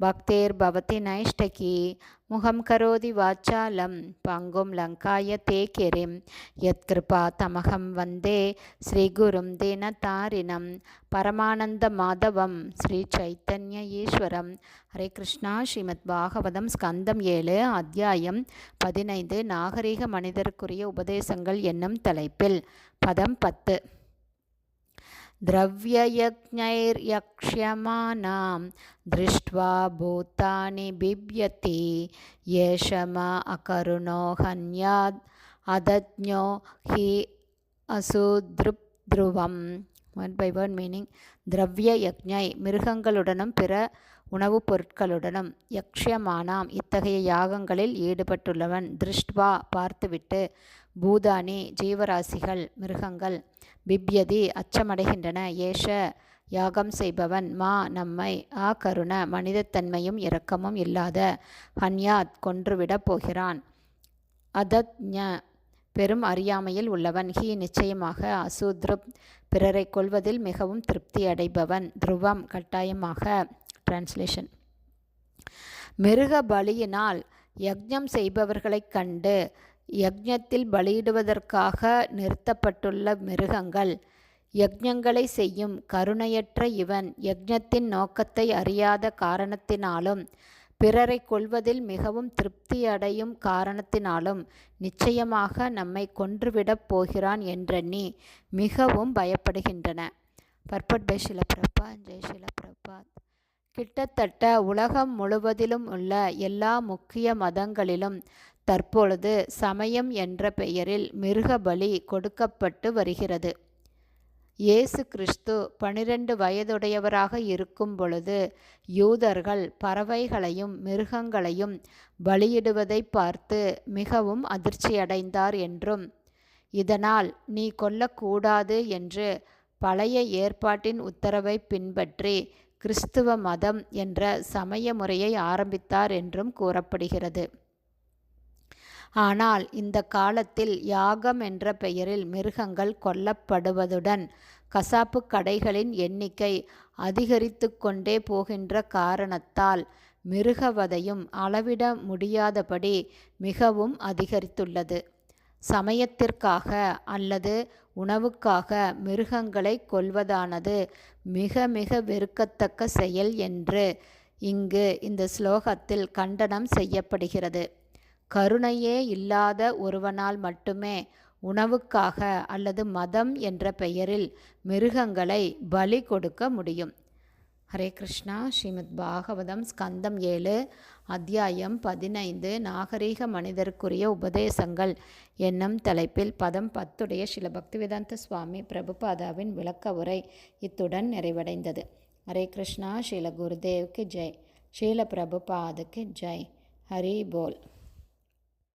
பக்தேர் பவதி நைஷ்டகி முகம் கரோதி வாச்சாலம் பங்கும் லங்காய தேக்கிரிம். யத்கிருபா தமகம் வந்தே ஸ்ரீகுரும் தினதாரிணம் பரமானந்த மாதவம் ஸ்ரீ சைத்தன்ய ஈஸ்வரம். ஹரே கிருஷ்ணா ஸ்ரீமத் பாகவதம் ஸ்கந்தம் ஏழு அத்தியாயம் பதினைந்து. நாகரீக மனிதருக்குரிய உபதேசங்கள் என்னும் தலைப்பில். பதம் பத்து. द्रव्ययज्ञैर्यक्ष्यमाणां दृष्ट्वा भूतानि बिभ्यति येष मा अकरुणो हन्याद् अदज्ञो हि असुदृप् ध्रुवम् ஒன் பை ஒன் மீனிங் திரவிய யக்ஞை மிருகங்களுடனும் பிற உணவுப் பொருட்களுடனும் யக்ஷமானாம் இத்தகைய யாகங்களில் ஈடுபட்டுள்ளவன் திருஷ்ட்வா பார்த்துவிட்டு பூதானி ஜீவராசிகள் மிருகங்கள் பிப்யதி அச்சமடைகின்றன ஏஷ யாகம் செய்பவன் மா நம்மை ஆ கருண மனிதத்தன்மையும் இரக்கமும் இல்லாத ஹன்யாத் கொன்றுவிடப் போகிறான். அதத்ஞ பெரும் அறியாமையில் உள்ளவன். ஹி நிச்சயமாக அசூத்ருப் பிறரை கொள்வதில் மிகவும் திருப்தி அடைபவன். துருவம் கட்டாயமாக. டிரான்ஸ்லேஷன் மிருக பலியினால் யக்ஞம் செய்பவர்களைக் கண்டு யக்ஞத்தில் பலியிடுவதற்காக நிறுத்தப்பட்டுள்ள மிருகங்கள் யக்ஞங்களை செய்யும் கருணையற்ற இவன். யக்ஞத்தின் நோக்கத்தை அறியாத காரணத்தினாலும் பிறரை கொள்வதில் மிகவும் திருப்தியடையும் காரணத்தினாலும் நிச்சயமாக நம்மை கொன்றுவிடப் போகிறான் என்றெண்ணி மிகவும் பயப்படுகின்றன. பர்பட் பை பிரபா ஜெய் ஷிலப்பிரபாத் கிட்டத்தட்ட உலகம் முழுவதிலும் உள்ள எல்லா முக்கிய மதங்களிலும் தற்பொழுது சமயம் என்ற பெயரில் மிருக பலி கொடுக்கப்பட்டு வருகிறது. இயேசு கிறிஸ்து பனிரெண்டு வயதுடையவராக இருக்கும் பொழுது யூதர்கள் பறவைகளையும் மிருகங்களையும் பலியிடுவதை பார்த்து மிகவும் அதிர்ச்சியடைந்தார் என்றும் இதனால் நீ கொல்லக்கூடாது என்று பழைய ஏற்பாட்டின் உத்தரவை பின்பற்றி கிறிஸ்துவ மதம் என்ற சமய முறையை ஆரம்பித்தார் என்றும் கூறப்படுகிறது. ஆனால் இந்த காலத்தில் யாகம் என்ற பெயரில் மிருகங்கள் கொல்லப்படுவதுடன் கசாப்பு கடைகளின் எண்ணிக்கை அதிகரித்து கொண்டே போகின்ற காரணத்தால் மிருகவதையும் அளவிட முடியாதபடி மிகவும் அதிகரித்துள்ளது. சமயத்திற்காக அல்லது உணவுக்காக மிருகங்களை கொல்வதானது மிக மிக வெறுக்கத்தக்க செயல் என்று இங்கு இந்த ஸ்லோகத்தில் கண்டனம் செய்யப்படுகிறது. கருணையே இல்லாத ஒருவனால் மட்டுமே உணவுக்காக அல்லது மதம் என்ற பெயரில் மிருகங்களை பலி கொடுக்க முடியும். ஹரே கிருஷ்ணா. ஸ்ரீமத் பாகவதம் ஸ்கந்தம் ஏழு அத்தியாயம் பதினைந்து. நாகரீக மனிதருக்குரிய உபதேசங்கள். என்னும் தலைப்பில் பதம் பத்துடைய ஸ்ரீல பக்திவேதாந்த சுவாமி பிரபுபாதாவின் விளக்க உரை இத்துடன் நிறைவடைந்தது. ஹரே கிருஷ்ணா. ஸ்ரீல குருதேவ்க்கு ஜெய். ஸ்ரீல பிரபுபாதுக்கு ஜெய். ஹரி போல்.